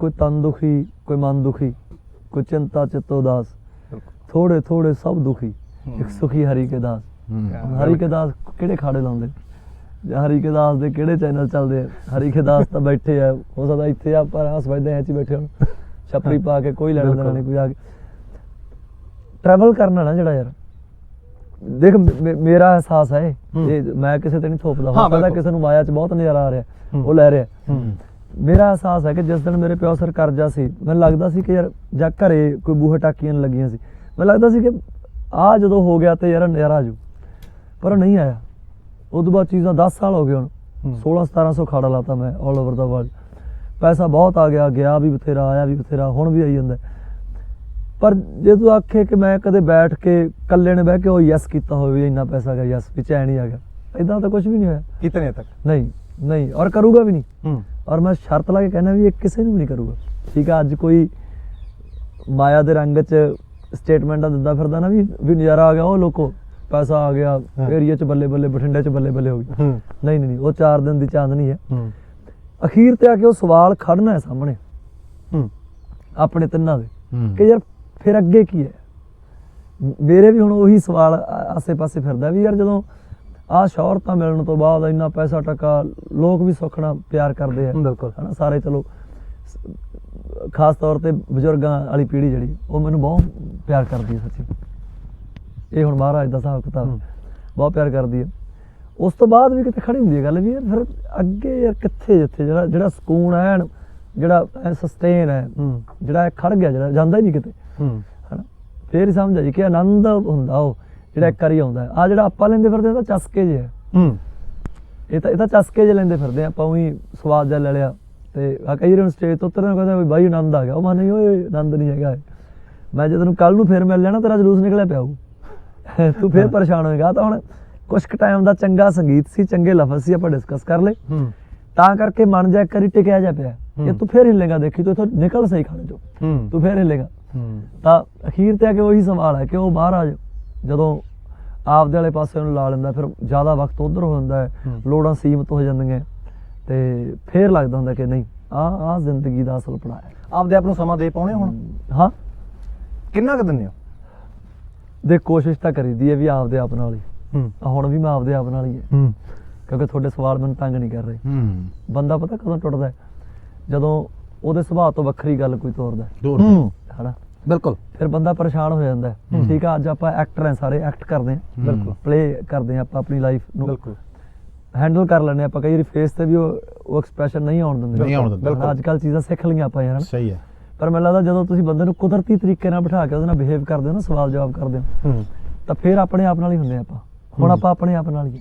ਕੋਈ ਤਨ ਦੁਖੀ ਕੋਈ ਮਨ ਦੁਖੀ ਕੋਈ ਚਿੰਤਾ ਚਿਤ ਉਦਾਸ ਥੋੜੇ ਥੋੜੇ ਸਭ ਦੁਖੀ ਇੱਕ ਸੁਖੀ ਹਰੀ ਕੇ ਦਾਸ। ਹਰੀ ਕੇ ਦਾਸ ਕਿਹੜੇ ਖਾੜੇ ਲਾਉਂਦੇ? ਜਾਂ ਹਰੀ ਕੇ ਦਾਸ ਦੇ ਕਿਹੜੇ ਚੈਨਲ ਚੱਲਦੇ ਆ? ਹਰੀ ਕੇ ਦਾਸ ਤਾਂ ਬੈਠੇ ਆ ਹੋ ਸਕਦਾ ਇੱਥੇ ਆ ਪਰ ਹੱਸ ਵੱਜਦੇ ਐ ਚ ਬੈਠੇ ਹੁਣ। ਛਪਰੀ ਪਾ ਕੇ ਕੋਈ ਲੈਣਾ ਦੇਣਾ ਨਹੀਂ ਕੋਈ ਆ ਕੇ। ਟਰੈਵਲ ਕਰਨਾ ਨਾ ਜਿਹੜਾ ਯਾਰ। ਦੇਖ ਮੇਰਾ ਅਹਿਸਾਸ ਹੈ। ਇਹ। ਮੈਂ ਕਿਸੇ ਤੇ ਨਹੀਂ ਥੋਪਦਾ। ਹੋ ਸਕਦਾ। ਕਿਸੇ ਨੂੰ ਮਾਇਆ ਚ ਬਹੁਤ ਨਜ਼ਾਰਾ ਆ ਰਿਹਾ। ਉਹ ਲੈ ਰਿਹਾ। ਹੂੰ। ਮੇਰਾ ਅਹਿਸਾਸ ਹੈ ਕਿ ਜਿਸ ਦਿਨ ਮੇਰੇ ਪਿਓ ਸਰ ਕਰਜ਼ਾ ਸੀ ਮੈਨੂੰ ਲੱਗਦਾ ਸੀ ਕਿ ਯਾਰ ਜਾਂ ਘਰੇ ਕੋਈ ਬੂਹੇ ਟਾਕੀਆਂ ਲੱਗੀਆਂ ਸੀ। ਮੈਨੂੰ ਲੱਗਦਾ ਸੀ ਕਿ ਆ ਜਦੋਂ ਹੋ ਗਿਆ ਤੇ ਯਾਰ ਨਜ਼ਾਰਾ ਆਜੂ ਪਰ ਨਹੀਂ ਆਇਆ। ਉਦੋਂ ਬਾਅਦ ਚੀਜ਼ਾਂ 10 ਸਾਲ ਹੋ ਗਏ ਹੁਣ। ਹੂੰ। 16 1700 ਖਾੜਾ ਲਾਤਾ ਮੈਂ 올 ਓਵਰ ਦਾ ਵਰਲਡ ਪੈਸਾ ਬਹੁਤ ਆ ਗਿਆ ਗਿਆ ਵੀ ਬਥੇਰਾ ਆਇਆ ਵੀ ਬਥੇਰਾ ਹੁਣ ਵੀ ਆਈ ਜਾਂਦਾ। ਪਰ ਜੇ ਤੂੰ ਆਖੇ ਕਿ ਮੈਂ ਕਦੇ ਬੈਠ ਕੇ ਇਕੱਲੇ ਨੇ ਬਹਿ ਕੇ ਉਹ ਯੈਸ ਕੀਤਾ ਹੋਵੇ ਵੀ ਇੰਨਾ ਪੈਸਾ ਗਿਆ ਯੈਸ ਵੀ ਚੈਨ ਹੀ ਆ ਗਿਆ। ਇਦਾਂ ਤਾਂ ਕੁਝ ਵੀ ਨਹੀਂ ਹੋਇਆ। ਕਿਤਨੇ ਤੱਕ? ਨਹੀਂ ਨਹੀਂ ਔਰ ਕਰੂਗਾ ਵੀ ਨਹੀਂ ਹੂੰ। ਔਰ ਮੈਂ ਸ਼ਰਤ ਲਾ ਕੇ ਕਹਿਣਾ ਵੀ ਇਹ ਕਿਸੇ ਨੂੰ ਨਹੀਂ ਕਰੂਗਾ। ਠੀਕ ਆ ਅੱਜ ਕੋਈ ਮਾਇਆ ਦੇ ਰੰਗ 'ਚ ਸਟੇਟਮੈਂਟਾਂ ਦਿੰਦਾ ਫਿਰਦਾ ਨਾ ਵੀ ਵੀ ਨਜ਼ਾਰਾ ਆ ਗਿਆ ਉਹ ਲੋਕੋ ਪੈਸਾ ਆ ਗਿਆ। ਏਰੀਆ 'ਚ ਬੱਲੇ ਬੱਲੇ ਬਠਿੰਡੇ 'ਚ ਬੱਲੇ ਬੱਲੇ ਹੋ ਗਈ। ਨਹੀਂ ਨਹੀਂ ਨਹੀਂ ਉਹ 4 ਦਿਨ ਦੀ ਚਾਂਦਨੀ ਹੈ। ਹੂੰ। ਅਖੀਰ ਤੇ ਆ ਕੇ ਉਹ ਸਵਾਲ ਖੜਨਾ ਹੈ ਸਾਹਮਣੇ। ਆਪਣੇ ਤਿੰਨਾਂ ਦੇ। ਕਿ ਯਾਰ ਫਿਰ ਅੱਗੇ ਕੀ ਹੈ? ਮੇਰੇ ਵੀ ਹੁਣ ਉਹੀ ਸਵਾਲ ਆਸੇ-ਪਾਸੇ ਫਿਰਦਾ ਵੀ ਯਾਰ ਜਦੋਂ ਆਹ ਸ਼ੌਹਰਤਾਂ ਮਿਲਣ ਤੋਂ ਬਾਅਦ ਇੰਨਾ ਪੈਸਾ ਟਕਾ ਲੋਕ ਵੀ ਸੁਖਣਾ ਪਿਆਰ ਕਰਦੇ ਆ। ਬਿਲਕੁਲ। ਹਨਾ ਸਾਰੇ ਚਲੋ ਖਾਸ ਤੌਰ ਤੇ ਬਜ਼ੁਰਗਾਂ ਵਾਲੀ ਪੀੜ੍ਹੀ ਜਿਹੜੀ ਉਹ ਮੈਨੂੰ ਬਹੁਤ ਪਿਆਰ ਕਰਦੀ ਹੈ ਸੱਚੀ। ਇਹ ਹੁਣ ਮਹਾਰਾਜ ਦਾ ਹਿਸਾਬ ਕਿਤਾਬ। ਬਹੁਤ ਪਿਆਰ ਕਰਦੀ ਹੈ ਉਸ ਤੋਂ ਬਾਅਦ ਵੀ ਕਿਤੇ ਖੜੀ ਹੁੰਦੀ ਹੈ ਗੱਲ ਵੀ ਯਾਰ ਫਿਰ ਅੱਗੇ ਯਾਰ ਕਿੱਥੇ ਜਿੱਥੇ ਜਿਹੜਾ ਜਿਹੜਾ ਸਕੂਨ ਹੈ ਜਿਹੜਾ ਸਸਟੇਨ ਹੈ। ਜਿਹੜਾ ਇਹ ਖੜ ਗਿਆ ਜਿਹੜਾ ਜਾਂਦਾ ਹੀ ਨਹੀਂ ਕਿਤੇ। ਹੂੰ। ਹਨਾ ਫੇਰ ਸਮਝ ਆਈ ਕਿ ਆਨੰਦ ਹੁੰਦਾ ਉਹ। ਜਿਹੜਾ ਇੱਕ ਵਾਰੀ ਆਉਂਦਾ ਆ ਜਿਹੜਾ ਆਪਾਂ ਲੈਂਦੇ ਫਿਰਦੇ ਆ ਤਾਂ ਚਸਕੇ ਜੇ ਹੈ। ਇਹ ਤਾਂ ਇਹ ਤਾਂ ਚਸਕੇ ਜੇ ਲੈਂਦੇ ਫਿਰਦੇ ਆ ਆਪਾਂ ਉਹੀ ਸਵਾਦ ਜਿਹਾ ਲੈ ਲਿਆ। ਤੇ ਆ ਕਈ ਵਾਰ ਸਟੇਜ ਤੋਂ ਉਤਰਨ ਕਹਿੰਦਾ ਬਾਈ ਆਨੰਦ ਆ ਗਿਆ। ਉਹ ਮਨ ਨਹੀਂ ਓਏ ਆਨੰਦ ਨਹੀਂ ਹੈਗਾ। ਮੈਂ ਜੇ ਤੈਨੂੰ ਕੱਲ ਨੂੰ ਫੇਰ ਮਿਲ ਲੈਣਾ ਤੇਰਾ ਜਲੂਸ ਨਿਕਲਿਆ ਪਿਆ ਹੋਊ। ਤੂੰ ਫੇਰ ਪਰੇਸ਼ਾਨ ਹੋਏਗਾ। ਤਾਂ ਹੁਣ ਕੁਛ ਕੁ ਟਾਈਮ ਦਾ ਚੰਗਾ ਸੰਗੀਤ ਸੀ ਚੰਗੇ ਲਫ਼ਜ਼ ਸੀ ਆਪਾਂ ਡਿਸਕਸ ਕਰ ਲਏ। ਹੂੰ। ਤਾਂ ਕਰਕੇ ਮਨ ਜਾ ਇੱਕ ਵਾਰੀ ਟਿਕਿਆ ਜਾ ਪਿਆ। ਹੂੰ। ਤੂੰ ਫੇਰ ਹਿੱਲੇਗਾ ਦੇਖੀ ਤੂੰ ਇੱਥੋਂ ਨਿਕਲ ਸਹੀ ਖਾਣੇ ਚੋਂ। ਤੂੰ ਫੇਰ ਹਿੱਲੇਗਾ। ਤਾਂ ਅਖੀਰ ਤੇ ਆ ਕੇ ਉਹੀ ਸਵਾਲ ਹੈ ਕਿ ਉਹ ਮਹਾਰਾਜ ਜਦੋਂ ਆਪਦੇ ਵਾਲੇ ਪਾਸੇ ਨੂੰ ਲਾ ਲੈਂਦਾ ਫਿਰ ਜ਼ਿਆਦਾ ਵਕਤ ਉਧਰ ਹੋ ਜਾਂਦਾ ਹੈ। ਲੋੜਾਂ ਸੀਮਤ ਹੋ ਜਾਂਦੀਆਂ ਤੇ ਫੇਰ ਲੱਗਦਾ ਹੁੰਦਾ ਕਿ ਨਹੀਂ ਆ ਆ ਜ਼ਿੰਦਗੀ ਦਾ ਅਸਲ ਪੜਾ ਹੈ। ਆਪਦੇ ਆਪ ਨੂੰ ਸਮਾਂ ਦੇ ਪਾਉਣੇ ਹੁਣ? ਹਾਂ ਕਿੰਨਾ ਕੁ ਦਿੰਦੇ ਹੋ? ਦੇ ਕੋਸ਼ਿਸ਼ ਤਾਂ ਕਰੀਦੀ ਹੈ ਵੀ ਆਪਦੇ ਆਪ ਨਾਲ ਹੀ। ਹੂੰ। ਹੁਣ ਵੀ ਮੈਂ ਆਪਦੇ ਆਪ ਨਾਲ ਹੀ ਹੈ। ਹੂੰ। ਕਿਉਂਕਿ ਤੁਹਾਡੇ ਸਵਾਲ ਮੈਨੂੰ ਤੰਗ ਨਹੀਂ ਕਰ ਰਹੇ। ਹੂੰ। ਬੰਦਾ ਪਤਾ ਕਦੋਂ ਟੁੱਟਦਾ ਹੈ? ਜਦੋਂ ਉਹਦੇ ਸੁਭਾਅ ਤੋਂ ਵੱਖਰੀ ਗੱਲ ਕੋਈ ਤੋਰਦਾ ਹੂੰ। ਹਨਾ? ਬਿਲਕੁਲ ਫਿਰ ਬੰਦਾ ਪਰੇਸ਼ਾਨ ਹੋ ਜਾਂਦਾ ਹੈ। ਠੀਕ ਆ ਅੱਜ ਆਪਾਂ ਐਕਟਰ ਹਾਂ ਸਾਰੇ ਐਕਟ ਕਰਦੇ ਹਾਂ ਬਿਲਕੁਲ। ਪਲੇ ਕਰਦੇ ਹਾਂ ਆਪਾਂ ਆਪਣੀ ਲਾਈਫ ਨੂੰ ਬਿਲਕੁਲ ਹੈਂਡਲ ਕਰ ਹਾਂ ਆਪਾਂ ਕਈ ਵਾਰੀ ਫੇਸ ਤੇ ਵੀ ਉਹ ਉਹ ਐਕਸਪ੍ਰੈਸ਼ਨ ਨਹੀਂ ਆਉਣ ਦਿੰਦੇ ਨਹੀਂ ਆਉਣ ਦਿੰਦੇ। ਬਿਲਕੁਲ ਅੱਜ ਕੱਲ ਚੀਜ਼ਾਂ ਸਿੱਖ ਲਈਆਂ ਆਪਾਂ ਯਾਰ। ਸਹੀ ਹੈ ਪਰ ਮੈਨੂੰ ਲੱਗਦਾ ਜਦੋਂ ਤੁਸੀਂ ਬੰਦੇ ਨੂੰ ਕੁਦਰਤੀ ਤਰੀਕੇ ਨਾਲ ਬਿਠਾ ਕੇ ਉਹਦੇ ਨਾਲ ਬਿਹੇਵ ਕਰਦੇ ਹੋ ਨਾ ਸਵਾਲ ਜਵਾਬ ਕਰਦੇ ਹੋ ਤਾਂ ਫਿਰ ਆਪਣੇ ਆਪ ਨਾਲ ਹੀ ਹੁੰਦੇ ਆਪਾਂ ਹੁਣ। ਆਪਾਂ ਆਪਣੇ ਆਪ ਨਾਲ ਹਾਂ।